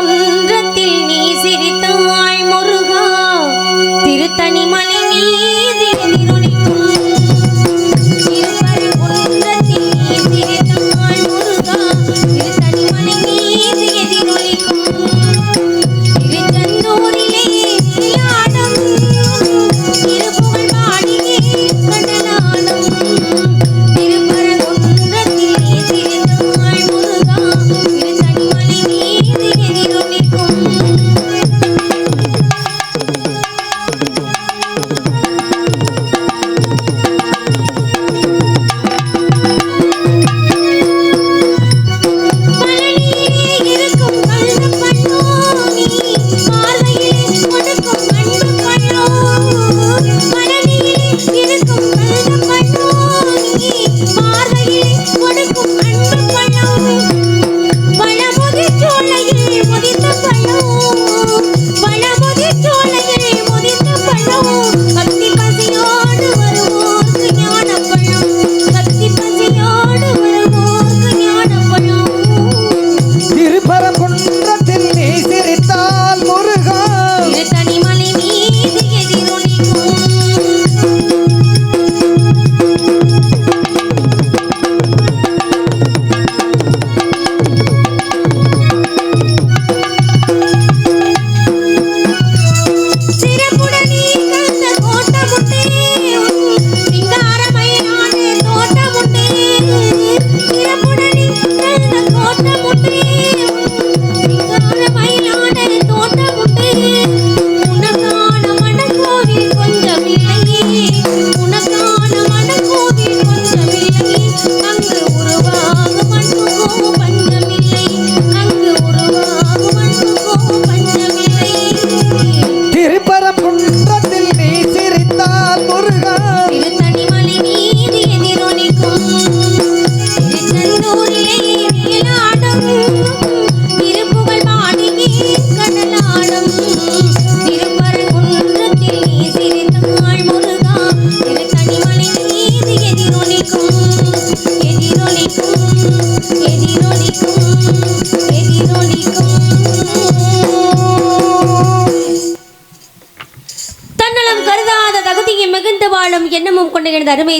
குன்றத்தில் நீ சிரித்த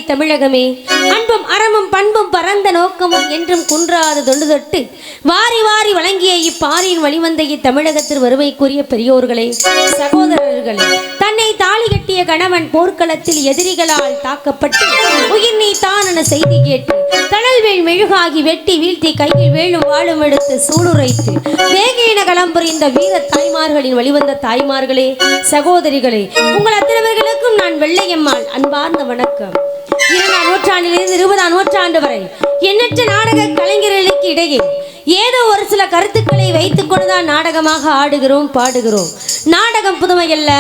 தமிழகமே. அன்பும் அறமும் பண்பும் பரந்த நோக்கமும் என்றும் குன்றாத தொண்டு தொட்டு வாரி வாரி வழங்கிய இப்பாரியின் வழிவந்த இத்தமிழகத்தில் வறுமைக்குரிய பெரியோர்களே சகோதரர்களே தன்னை தாலி கட்டிய கணவன் போர்க்களத்தில் எதிரிகளால் தாக்கப்பட்டு உயிர் நீத்தான் என செய்தி கேட்டு தணல்வேல் மெழுகாகி வெட்டி வீழ்த்தி கையில் வேலும் வாழும் எடுத்து சூளுரைத்து வேகையின களம் புரிந்த வீர தாய்மார்களின் வழிவந்த தாய்மார்களே சகோதரிகளே உங்கள் அத்தனைவர்களுக்கும் நான் வெள்ளையம்மாள் அன்பார்ந்த வணக்கம். இரண்டாம் நூற்றாண்டிலிருந்து இருபதாம் நூற்றாண்டு வரை எண்ணற்ற நாடக கலைஞர்களுக்கு இடையே ஏதோ ஒரு சில கருத்துக்களை வைத்துக் கொண்டுதான் நாடகமாக ஆடுகிறோம் பாடுகிறோம். நாடகம் புதுமையல்ல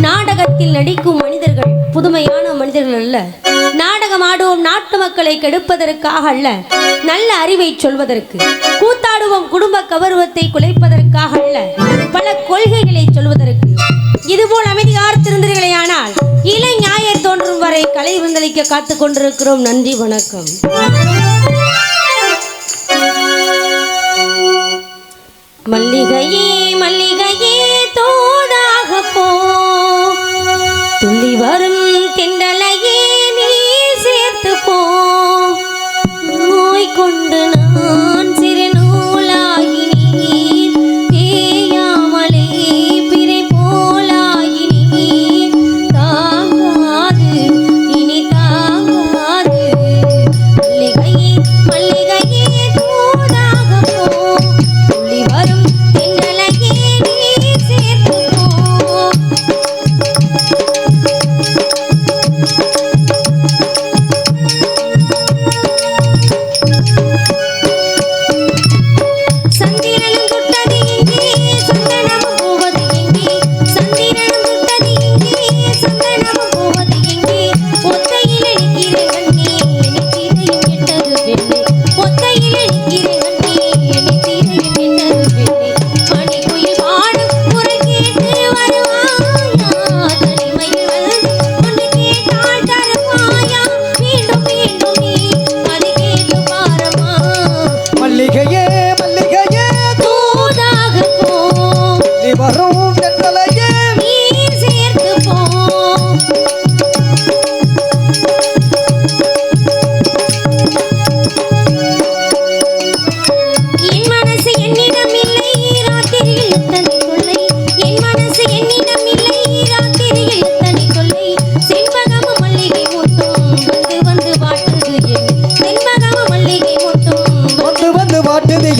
நாடகத்தில் நடிக்கும் மனிதர்கள் புதுமையான மனிதர்கள் அல்ல. நாடகம் ஆடுவோம் நாட்டு மக்களை கெடுப்பதற்காக அல்ல நல்ல அறிவை சொல்வதற்கு. கூத்தாடுவோம் குடும்ப கௌரவத்தை குலைப்பதற்காக அல்ல பல கொள்கைகளை சொல்வதற்கு. இதுபோல் அமைதி காத்திருந்தீர்களே ஆனால் இளை ஞாயிறு தோன்றும் வரை கலை விருந்தளிக்க காத்துக் கொண்டிருக்கிறோம். நன்றி வணக்கம். மல்லிகையே மல்லிகையே தோதாக போ. துள்ளி வரும் கிண்டலையே நீ சேர்த்து போ. நோய் கொண்டு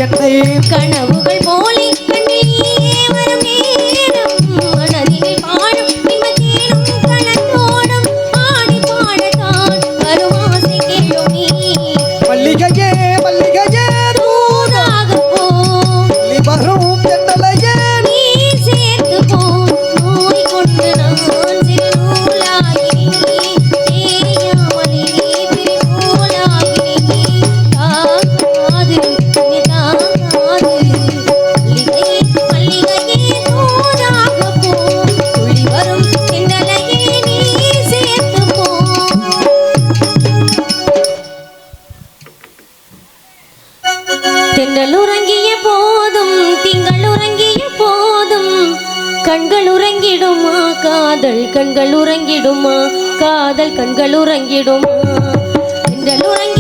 கனவுகள் போ கண்கள் உறங்கிடுமா காதல் கண்கள் உறங்கிடுமா காதல் கண்கள் உறங்கிடுமா தென்றல் உறங்கிய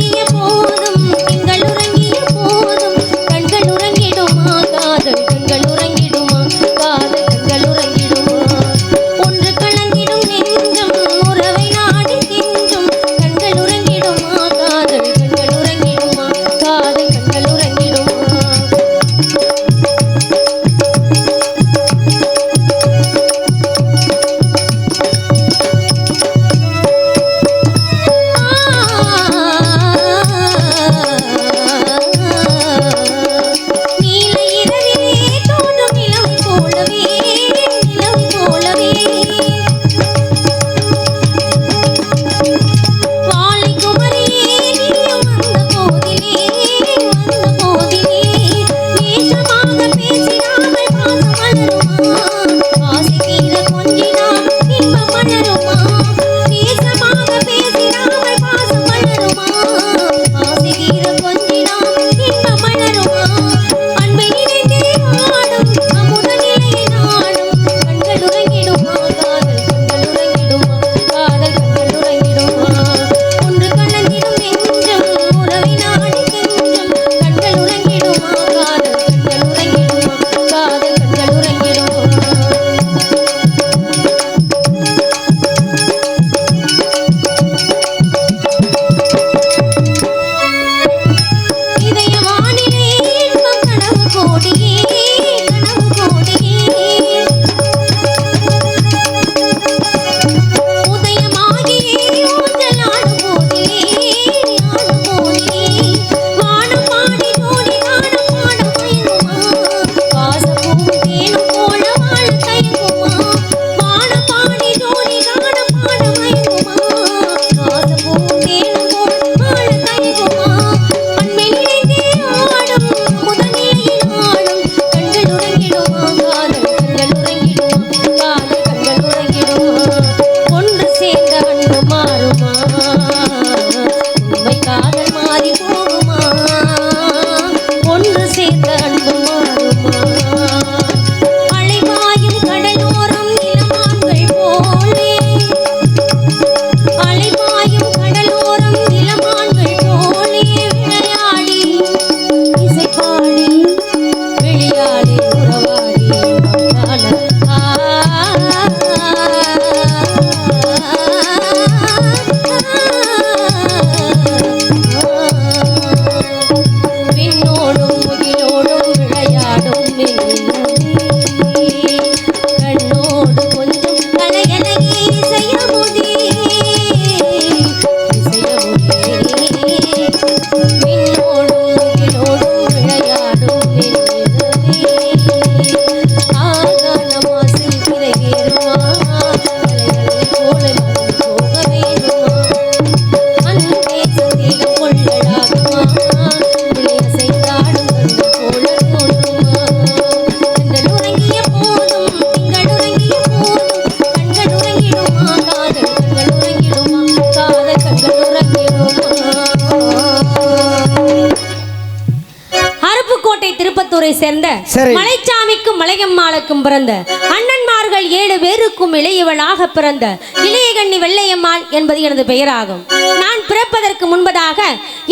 திருச்செந்தூரை சேர்ந்த சரி. மலைச்சாமிக்கும் மலையம்மாளுக்கும் பிறந்த அண்ணன்மார்கள் ஏழு பேருக்கும் இளையவளாக பிறந்த இளையகண்ணி வெள்ளையம்மாள் என்பது எனது பெயராகும் நான் பிறப்பதற்கு முன்பதாக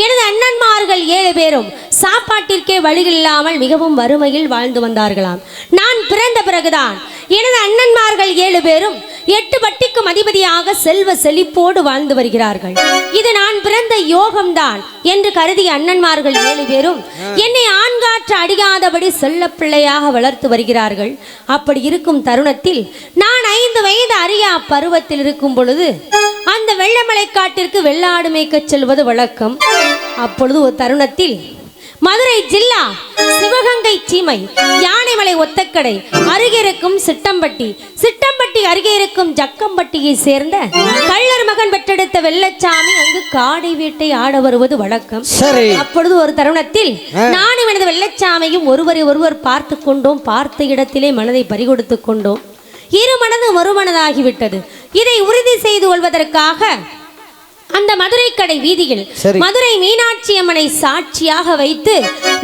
எனது அண்ணன்மார்கள் ஏழு பேரும் சாப்பாட்டிற்கே வழியில்லாமல் மிகவும் வறுமையில் வாழ்ந்து வந்தார்களாம் நான் பிறந்த பிறகுதான் எனது அண்ணன்மார்கள் ஏழு பேரும் எட்டு வட்டிக்கும் அதிபதியாக செல்வ செழிப்போடு வாழ்ந்து வருகிறார்கள். இது நான் பிறந்த யோகம்தான் என்று கருதிய அண்ணன்மார்கள் ஏழு பேரும் என்னை ஆண்காற்று அடியாதபடி செல்ல பிள்ளையாக வளர்த்து வருகிறார்கள். அப்படி இருக்கும் தருணத்தில் நான் ஐந்து வயது அறியா பருவத்தில் இருக்கும் பொழுது அந்த வெள்ளமலை காட்டிற்கு வெள்ளாடு மேய்க்கச் செல்வது வழக்கம். அப்பொழுது ஒரு தருணத்தில் மதுரை ஜில்லா சிவகங்கை சீமை யானைமலை ஒத்தக்கடை அருகே இருக்கும் சிட்டம்பட்டி. சிட்டம்பட்டி அருகே இருக்கும் ஜக்கம்பட்டியை சேர்ந்த கள்ளர் மகன் பெற்றெடுத்த வெள்ளச்சாமி அங்கு காடை வேட்டை ஆட வருவது வழக்கம். அப்பொழுது ஒரு தருணத்தில் நானும் எனது வெள்ளச்சாமியும் ஒருவரை ஒருவர் பார்த்து கொண்டோம் பார்த்த இடத்திலே மனதை பறிகொடுத்து கொண்டோம். இரு மனது மறுமனதாகிவிட்டது. இதை உறுதி செய்து கொள்வதற்காக அந்த மதுரை கடை வீதியில். மதுரை மீனாட்சி அம்மனை சாட்சியாக வைத்து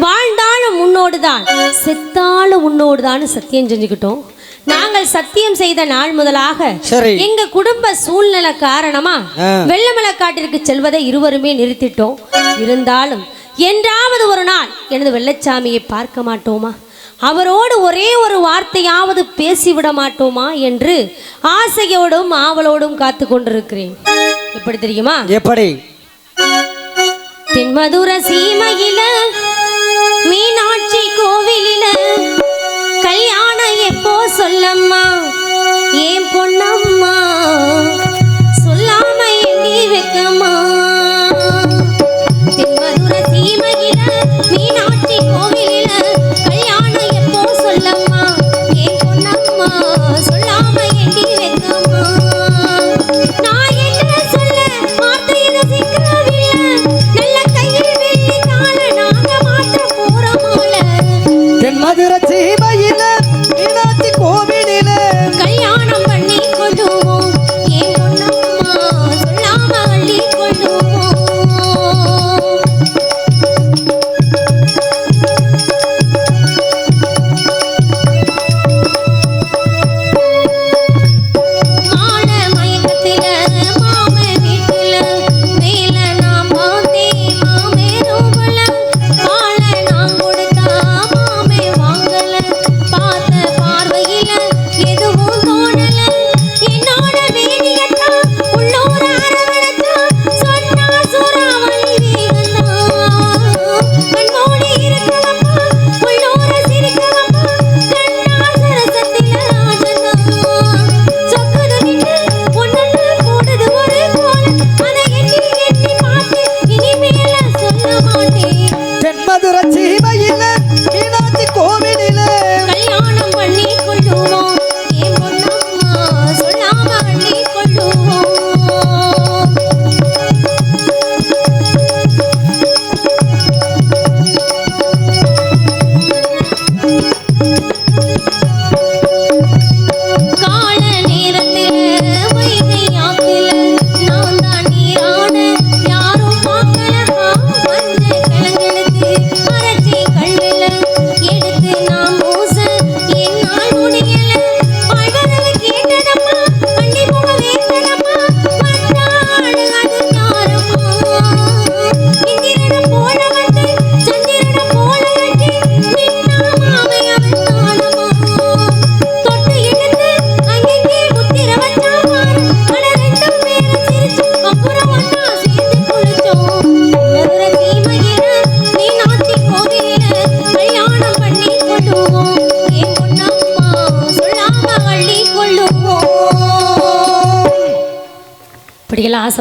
வாழ்ந்தாலும் உன்னோடுதான் செத்தாலும் உன்னோடுதான் சத்தியம் செஞ்சுக்கிட்டோம் நாங்கள் சத்தியம் செய்த நாள் முதலாக. எங்க குடும்ப சூழ்நிலை காரணமா. வெள்ளமலக்காட்டிற்கு செல்வதை இருவருமே நிறுத்திட்டோம் இருந்தாலும் என்றாவது ஒரு நாள் எனது வெள்ளச்சாமியை பார்க்க மாட்டோமா அவரோடு ஒரே ஒரு வார்த்தையாவது பேசிவிட மாட்டோமா என்று ஆசையோடும் ஆவலோடும் காத்து கொண்டிருக்கிறேன் எப்படி தெரியுமா? எப்படி? தென்மதுர சீமையில மீனாட்சி கோவிலில கல்யாணம் எப்போ சொல்லம்மா? ஏன் பொன்னம்மா சொல்லாம எண்ணி வைக்கம்மா? தென்மதுர சீமையில மீனாட்சி கோவிலில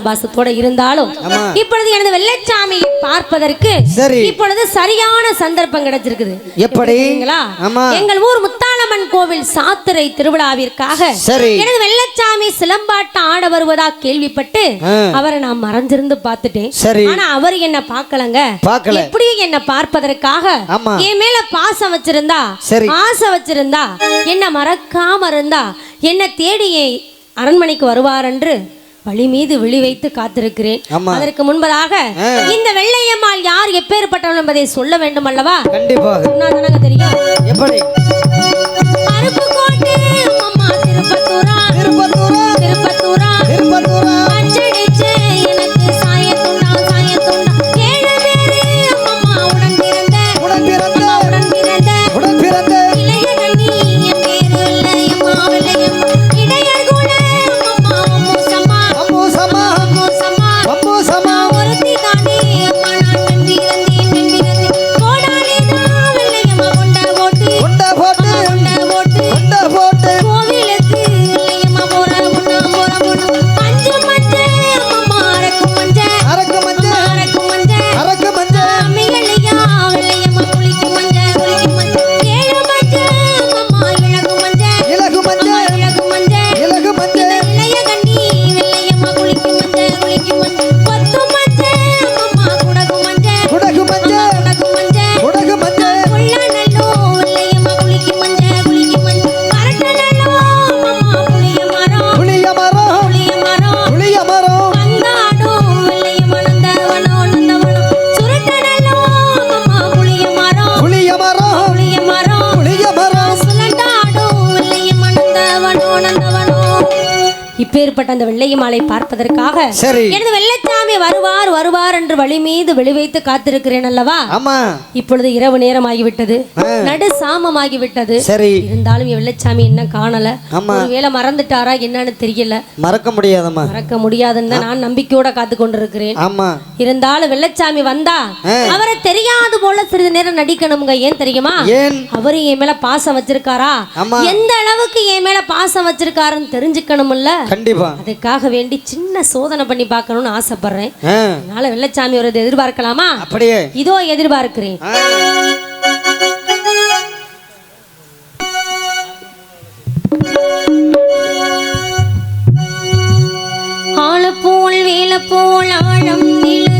ஆசபாசத்தோட இருந்தாலும். இப்பொழுது எனது வெள்ளச்சாமியை பார்ப்பதற்கு. இப்பொழுது சரியான சந்தர்ப்பம் கிடைச்சிருக்குது எப்படி? தெரியுங்களா? ஆமா. எங்கள் ஊர் முத்தாளம்மன் கோவில் சாத்திரை திருவிழாவிற்காக. எனது வெள்ளச்சாமி சிலம்பாட்டம் ஆட வருவதா கேள்விப்பட்டு. அவரை நான் மறைஞ்சிருந்து பார்த்துட்டேன். ஆனா அவர் என்ன பார்க்கலங்க பார்க்கல. எப்படியும் என்ன பார்ப்பதற்காக. என் மேல பாசம் வச்சிருந்தா சரி. ஆசை வச்சிருந்தா என்ன மறக்காம இருந்தா என்ன தேடி என் அரண்மனைக்கு வருவார் என்று வழி மீது விழி வைத்து காத்திருக்கிறேன். அதற்கு முன்பதாக. இந்த வெள்ளையம்மாள் யார் எப்பேற்பட்டவள் என்பதை சொல்ல வேண்டும் அல்லவா? கண்டிப்பாக தெரியும்? எப்படி? அருப்புக்கோட்டை அம்மா திருப்பத்தூரா. திருப்பத்தூரா. திருப்பத்தூரா. திருப்பத்தூரா. camarão. இப்பேற்பட்ட அந்த வெள்ளை மாலை பார்ப்பதற்காக எனது வெள்ளச்சாமி வருவார் வருவார் என்று வழி மீது வெளி வைத்து காத்திருக்கிறேன் அல்லவா? ஆமா. இப்பொழுது இரவு நேரம் ஆகிவிட்டது. நடு சாமம் ஆகிவிட்டது சரி. இருந்தாலும் வெள்ளச்சாமி என்ன காணல. ஒருவேளை மறந்துட்டாரா என்னன்னு தெரியல. மறக்க முடியாதம்மா. மறக்க முடியாதுன்னு தான் நான் நம்பிக்கையோட காத்து கொண்டிருக்கிறேன். ஆமா. இருந்தாலும் வெள்ளச்சாமி வந்தா. அவரை தெரியாது போல சிறிது நேரம் நடிக்கணுங்க ஏன் தெரியுமா? ஏன்? அவரு என் மேல பாசம் வச்சிருக்காரா. எந்த அளவுக்கு என் மேல பாசம் வச்சிருக்காருன்னு தெரிஞ்சுக்கணும்ல. கண்டிப்பா. அதுக்காக வேண்டி சின்ன சோதனை பண்ணி பார்க்கணும்னு ஆசைப்படுறேன். அதனால வெள்ளச்சாமி ஒரு எதிர்பார்க்கலாமா? அப்படியே. இதோ எதிர்பார்க்கிறேன். ஆ, ஆளப்போல் வேலப்போல் ஆழம் நிலது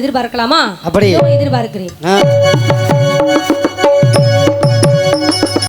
எதிர்பார்க்கலாமா? அப்படி எதிர்பார்க்கிறேன்.